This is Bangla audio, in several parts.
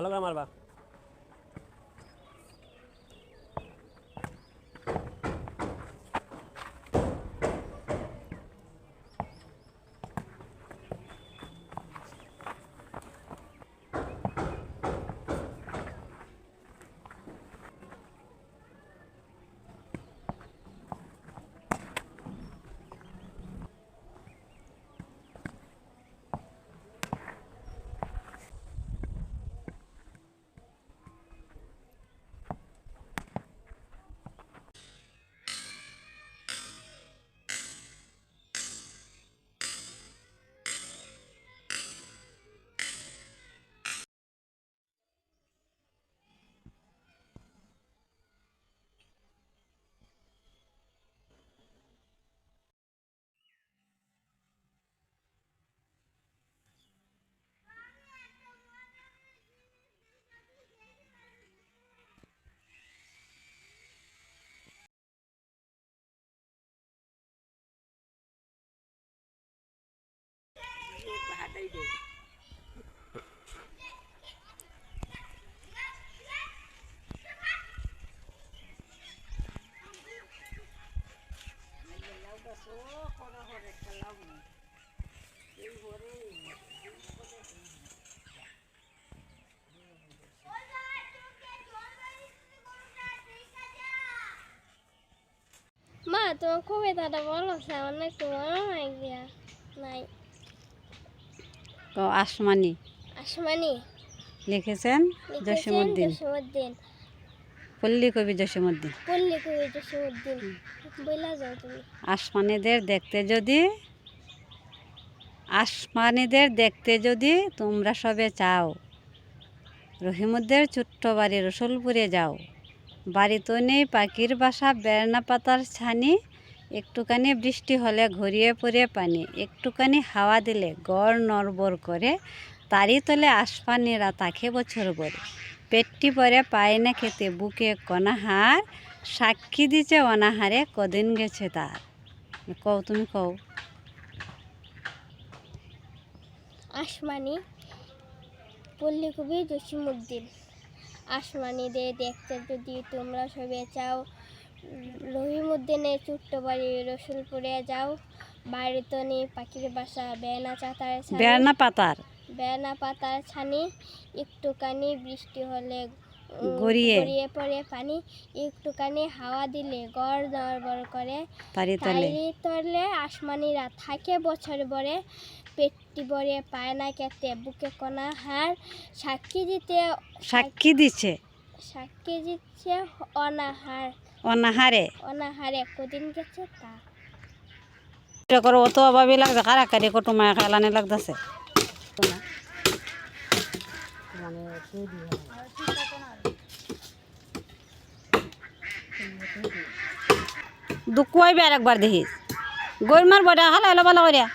ভালো করে মারবা মা তোমার কবিতাটা বলো আমার না একটু মনে হয় গিয়া নাই। তো আসমানি। আসমানি। লিখেছেন? জসিমুদ্দিন জসিমুদ্দিন পল্লী কবি জসিমুদ্দিন পল্লী কবি জসিমুদ্দিন বইলা যাও তুমি। আসমানিদের দেখতে যদি আসমানিদের দেখতে যদি তোমরা সবে চাও রহিমুদ্দের ছোট্ট বাড়ি রসুলপুরে যাও। বাড়িতে নেই পাখির বাসা বেড়না পাতার ছানি একটুখানি বৃষ্টি হলে ঘুরিয়ে পড়ে পানি, একটুখানি হাওয়া দিলে গড় নড়বড় করে তারই তলে আসমানিরা তাকে বছর ভরে। পেটটি পরে পায় না খেতে, বুকে কনাহার, সাক্ষী দিছে অনাহারে, কদিন গেছে তার। কও, তুমি কও। আসমানি, পল্লী কবি জসিমুদ্দিন আসমানিদের দেখতে যদি তোমরা সবে চাও রহিমুদ্দিনের ছোট্ট বাড়ি রসুলপুরে যাও। বাড়িতে নেই পাখির বাসা বেনা চাতার বেড়না পাতার? বেনা পাতার ছানি একটুখানি বৃষ্টি হলে গড়িয়ে। গড়িয়ে পড়ে পানি একটুখানি হাওয়া দিলে গড় নড়বড় করে। তারই তলে। তলে আসমানিরা থাকে বছর ভরে পেটটি ভরে পায় না কেটে বুকে কণা হার সাক্ষী দিতে সাক্ষী দিছে সাক্ষী দিচ্ছে অনাহার। অনাহারে। অনাহারে কদিন গেছে তা? এটা করো অত অভাবই লাগছে কারাকারি কটু মায়া খেলানি লাগতেছে। দুকুয়াইবে আর একবার দেখিস। গৈমার বড়া হালা হলো ভালো করিয়া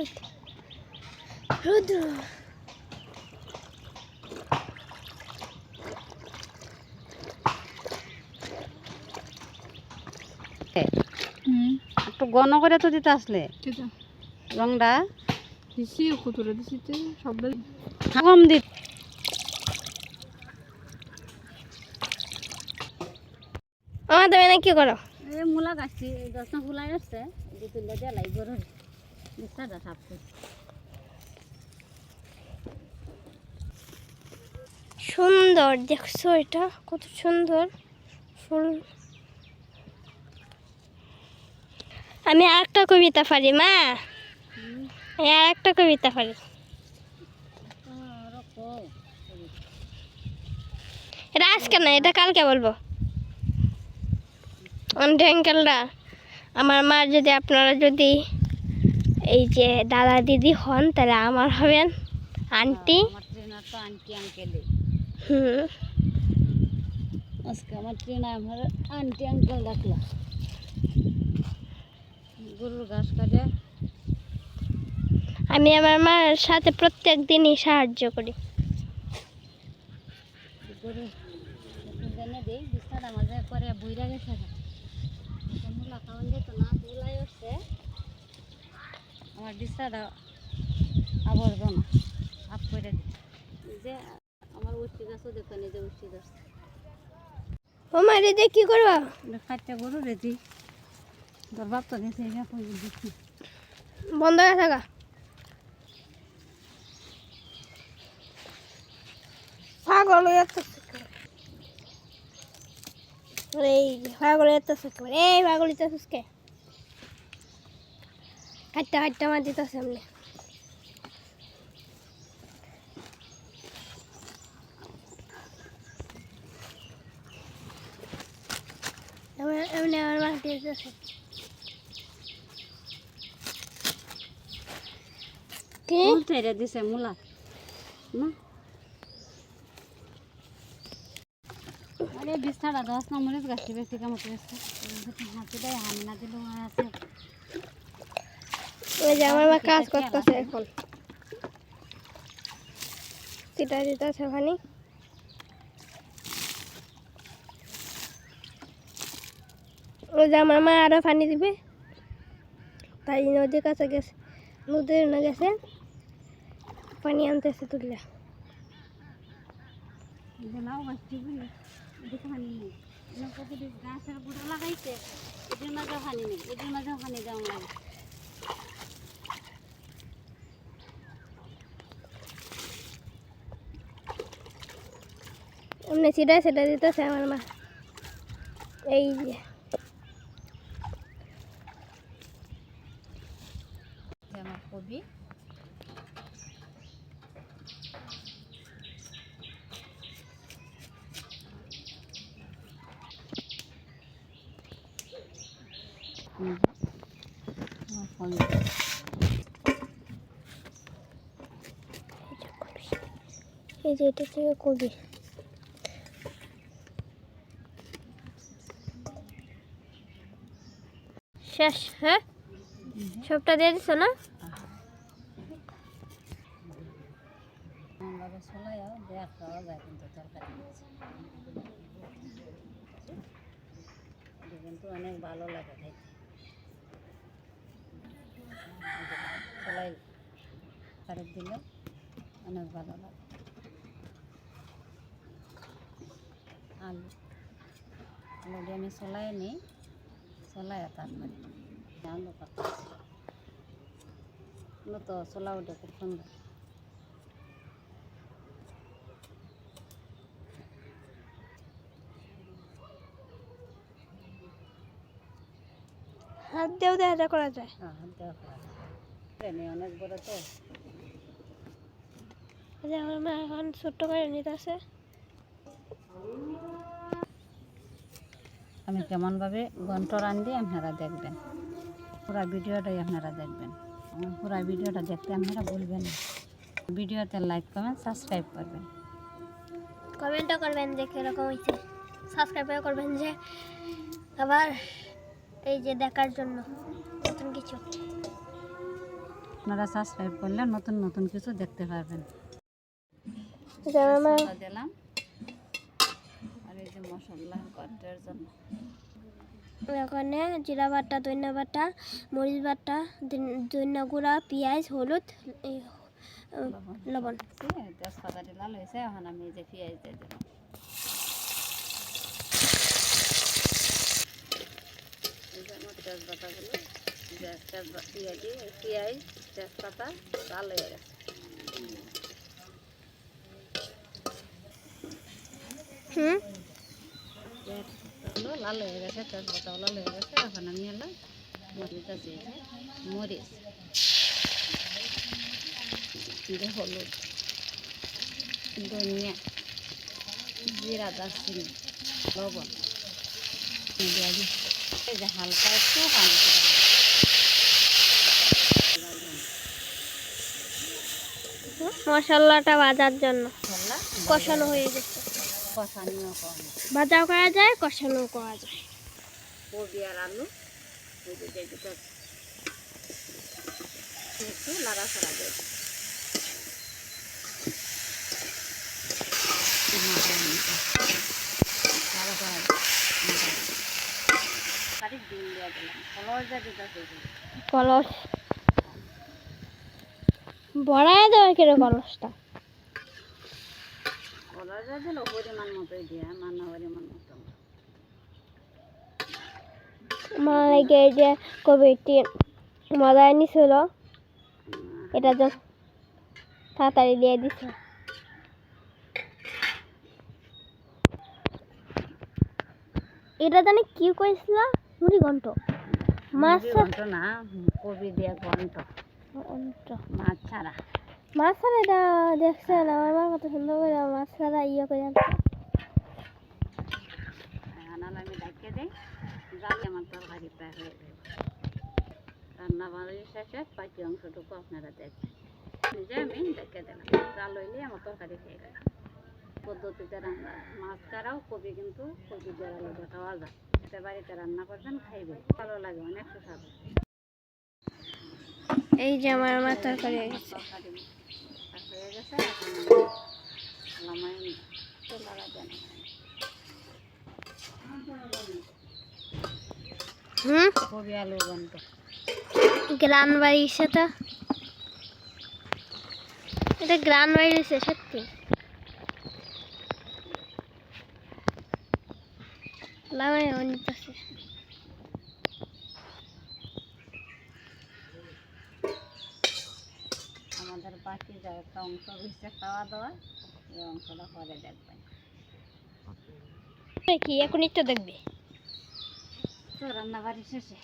রোদ রোদ্র। একটু গণ করে তো দিতে আসলে। রংটা? দিছি কতটা দিছিতে সবটা কম দিত আমার তুমি না কি করো? এই মূলা গাছটি দশটা ফুলাই আসছে তুলে দিয়ে লাই গরুর সুন্দর, দেখছ এটা? কত সুন্দর। ফুল। আমি আর একটা কবিতা পারি, মা। আমি আর একটা কবিতা পারি। এটা আজকে না, এটা কালকে বলব। অনটেঙ্কেলটা আমার মা যদি, আপনারা যদি এই যে দাদা দিদি হন তাহলে আমার হবেন আন্টি। হুম। আজকে আমার ট্রেনে আমার আন্টি আঙ্কেল গরুর ঘাস কাটে। আমি আমার মার সাথে প্রত্যেক দিনই সাহায্য করি। বিছানা মাঝে করে বইরা গেছে। মূলা খাওয়ান যেত না তুলাই উঠছে আমার বিছানা আবর্জনা আপ করে দিই যে আমার উষ্টি গাছও দেখো নিজে উষ্টি গাছ। ও মা রে কি করবা? খাইতে গরু রেজি তোর বাপ তো বন্ধ হয়ে থাকা। পাগল হয়ে এই যে পাগল হয়ে যাচ্ছে এই পাগল হইতেছিস কে হাইটটা হাইটটা মার দিতেছে এমনি এমনি আমার মার দিতেছে। কি? দিছে মূলা। না? আরে বিছানা দশ নম্বরের গাছটি বেশি কাম করেছে হাতে দেয় হানি না দিলেও আছে। ওই যে আমার মা কাজ করতেছে এখন। সেটা দিতেছে ওখানে ওই যে আমার মা আরও পানি দিবে। তাই নদীর কাছে গেছে, নদীর না গেছে, পানি আনতেছে তুললে। গাছের গুঁড়ো লাগাইছে এটির মাঝেও হানি নেই। এটির মাঝেও হানি দেওয়া লাগে এমনি সেটা সেটা দিতেছে আমার মা এই যে যে আমার কবি হুম। আমার ফল এই যে এটা থেকে কবি শেষ হ্যাঁ? সবটা দিয়ে দিছো না? কিন্তু অনেক ভালো লাগে অনেক ভালো লাগে আলু। দিয়ে আমি চলাই নিই চলাই তারপরে আলু কাটা তো চলা ওটা খুব সুন্দর হাত দিয়েও দেখা করা যায়। হ্যাঁ দেওয়া করা যায়। অনেক বড় তো আমার মা এখন ছোট্ট করে নিতেছে আমি কেমনভাবে গন্ট রান্ধি আপনারা দেখবেন। পুরা ভিডিওটাই আপনারা দেখবেন। আমার পুরা ভিডিওটা দেখতে আপনারা বলবেন না। ভিডিওতে লাইক কমেন্ট সাবস্ক্রাইব করবেন। কমেন্টও করবেন যে কীরকম হয়েছে। সাবস্ক্রাইবও করবেন যে। আবার এই যে দেখার জন্য নতুন কিছু। আপনারা সাবস্ক্রাইব করলে নতুন নতুন কিছু দেখতে পারবেন। দিলাম। মশলা গন্টের জন্য। ওখানে জিরা বাটা ধনিয়া বাটা মরিচ বাটা ধনিয়া গুঁড়া পেঁয়াজ হলুদ লবণ। তেজপাতাটি লাল হয়েছে এখন আমি যে পেঁয়াজ দিয়ে দিলাম। তেজপাতাগুলো তেজপাতা পেঁয়াজি পেঁয়াজ তেজপাতা লাল হয়ে গেছে। হুম? লাল হয়ে গেছে তেজপাতাও লাল হয়ে গেছে এখন আমি এলো মরিচ আছে মরিচ। যে হলুদ ধনিয়া জিরা দারচিনি লবণ। এই যে হালকা একটু পানি মশলাটা ভাজার জন্য। কষানো হয়ে গেছে। কষানিও কম ভাজাও করা যায় কষানো করা যায়। কবি আর আলু দুটো একটু কলস বড়ায় দেওয়া কিরো কলসটা? কলস দিয়ে দিল পরিমাণ মতোই দিয়ে মানা পরিমাণ মতো আমার লাগে এই যে কবিটি মজা নিছিল এটা তো তাড়াতাড়ি দিয়ে দিছে। এটা জানি কি কইছিল মুড়ি ঘন্ট। মাছ না কবি দিয়ে ঘন্ট। ঘন্ট। মাছ ছাড়া। মাছ ছাড়া এটা দেখছেন আমার মা কত সুন্দর করে মাছ ছাড়া ইয়ে করে আনছে। আমি ডাকিয়ে দিই জালে আমার তরকারি প্রায় হয়ে যাবে রান্না বাড়ির শেষে বাকি অংশটুকু আপনারা দেখবেন নিজে আমি ডেকে দিলাম জাল হইলে আমার তরকারি হয়ে গেল পদ্ধতিতে রান্না মাছ ছাড়াও কবি কিন্তু কবি আলাদা খাওয়া যায় এটা বাড়িতে রান্না করবেন খাইবে ভালো লাগে অনেক সুস্বাদু এই যে আমার আমার তরকারি গেছে কবি আলু গন্ধ গ্রান বাড়িছে তো এটা গ্রান বাড়িছে সত্যি যা একটা অংশ হয়েছে খাওয়া দাওয়া এই অংশটা পরে দেখবেন। কি এখন একটু দেখবে? তো রান্নাবাড়ি শেষে।